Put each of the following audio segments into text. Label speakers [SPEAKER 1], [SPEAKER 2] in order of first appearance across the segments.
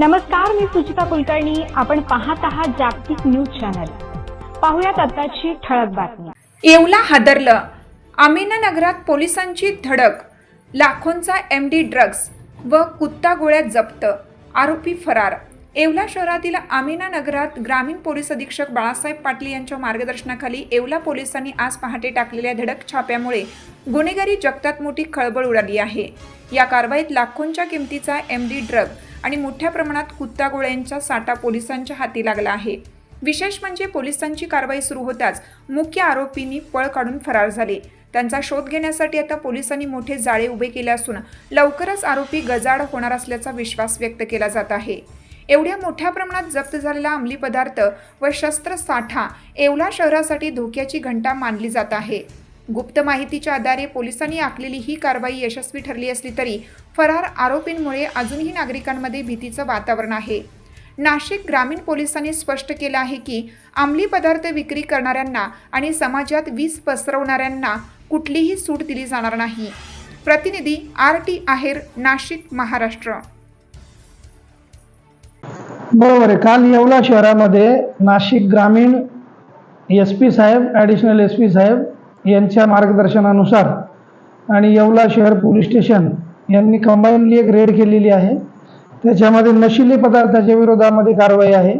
[SPEAKER 1] नमस्कार मी सुचिता कुलकर्णी. आपण पाहत आहात जागतिक न्यूज चॅनल. पाहुयात आताची ठळक बातमी.
[SPEAKER 2] येवला हादरलं. आमिनानगरात पोलिसांची धडक. लाखोंचा एम डी ड्रग्ज व कुत्ता गोळ्यात जप्त. आरोपी फरार. येवला शहरातील आमिना नगरात ग्रामीण पोलीस अधीक्षक बाळासाहेब पाटील यांच्या मार्गदर्शनाखाली येवला पोलिसांनी आज पहाटे टाकलेल्या धडक छाप्यामुळे गुन्हेगारी जगतात मोठी खळबळ उडाली आहे. या कारवाईत लाखोंच्या किमतीचा एम डी ड्रग आणि मोठ्या प्रमाणात कुत्ता गोळ्यांचा साठा पोलिसांच्या हाती लागला आहे. विशेष म्हणजे पोलिसांची कारवाई सुरू होताच मुख्य आरोपींनी पळ काढून फरार झाले. त्यांचा शोध घेण्यासाठी आता पोलिसांनी मोठे जाळे उभे केले असून लवकरच आरोपी गजाड होणार असल्याचा विश्वास व्यक्त केला जात आहे. एवढ्या मोठ्या प्रमाणात जप्त झालेला अंमली पदार्थ व शस्त्र साठा येवला शहरासाठी धोक्याची घंटा मानली जात आहे. गुप्त माहितीच्या आधारे पोलिसांनी आखलेली ही कारवाई यशस्वी ठरली असली तरी फरार आरोपींमुळे अजूनही नागरिकांमध्ये भीतीचं वातावरण आहे. नाशिक ग्रामीण पोलिसांनी स्पष्ट केलं आहे की अंमली पदार्थ विक्री करणाऱ्यांना आणि समाजात वीज पसरवणाऱ्यांना कुठलीही सूट दिली जाणार नाही. प्रतिनिधी आर टी आहेर नाशिक महाराष्ट्र.
[SPEAKER 3] बरोबर आहे. काल येवला शहरामध्ये नाशिक ग्रामीण S P saheb additional S P saheb यांच्या मार्गदर्शनानुसार आणि येवला शहर पोलीस स्टेशन यांनी कंबाईनली एक रेड केलेली आहे. त्याच्यामध्ये नशिली पदार्थाच्या विरोधामध्ये कारवाई आहे.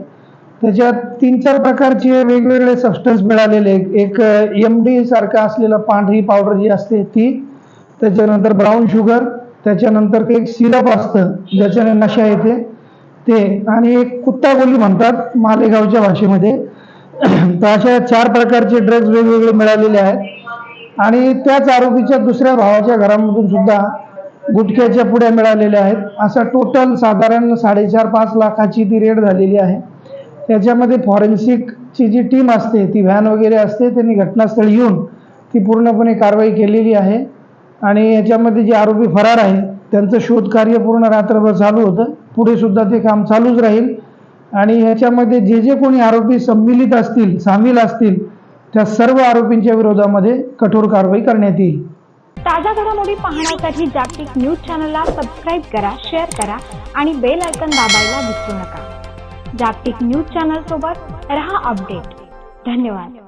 [SPEAKER 3] त्याच्यात तीन चार प्रकारचे वेगवेगळे सबस्टन्स मिळालेले एक एम डी सारखा असलेलं पांढरी पावडर जी असते ती त्याच्यानंतर ब्राऊन शुगर त्याच्यानंतर एक सिरप असतं ज्याच्याने नशा येते. ते आणि एक कुत्ता गोली म्हणतात मालेगावच्या भाषेमध्ये. तर अशा चार प्रकारचे ड्रग्ज वेगवेगळे मिळालेले आहेत. आणि त्याच आरोपीच्या दुसऱ्या भावाच्या घरामधून सुद्धा गुटख्याच्या पुड्या मिळालेल्या आहेत. असं टोटल साधारण साडेचार पाच लाखाची ती रेड झालेली आहे. त्याच्यामध्ये फॉरेन्सिकची जी टीम असते ती व्हॅन वगैरे असते त्यांनी घटनास्थळी येऊन ती पूर्णपणे कारवाई केलेली आहे. आणि याच्यामध्ये जे आरोपी फरार आहे त्यांचं शोधकार्य पूर्ण रात्रभर चालू होतं. पुढे सुद्धा ते काम चालूच राहील. आणि ह्याच्यामध्ये जे जे कोणी आरोपी संमिलित असतील सामील असतील त्या सर्व आरोपींच्या विरोधामध्ये कठोर कारवाई करण्यात येईल.
[SPEAKER 1] ताज्या घडामोडी पाहण्यासाठी जागतिक न्यूज चॅनलला सबस्क्राईब करा शेअर करा आणि बेल आयकन दाबायला विसरू नका. जागतिक न्यूज चॅनल सोबत रहा अपडेट. धन्यवाद.